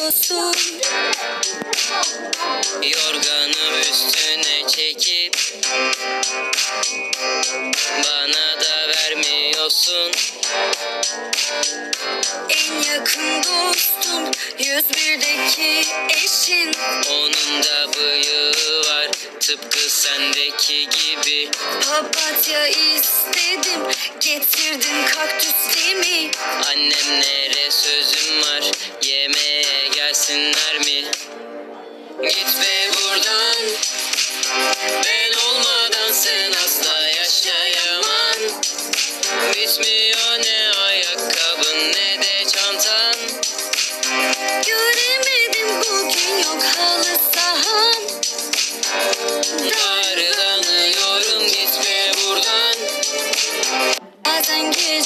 musun? Yorganı üstüne çekip Bana da vermiyorsun En yakın dostun 101'deki eşin Onun da bıyığı var Tıpkı sendeki gibi Papatya istedim getirdin kaktüs değil mi? Var Yemeğe gelsinler mi? Gitme buradan. Ben olmadan sen asla yaşayamam. Bitmiyor ne ayakkabın ne de çantan. Göremedim bugün yok halı saham Darlanıyorum gitme buradan. Bazen gece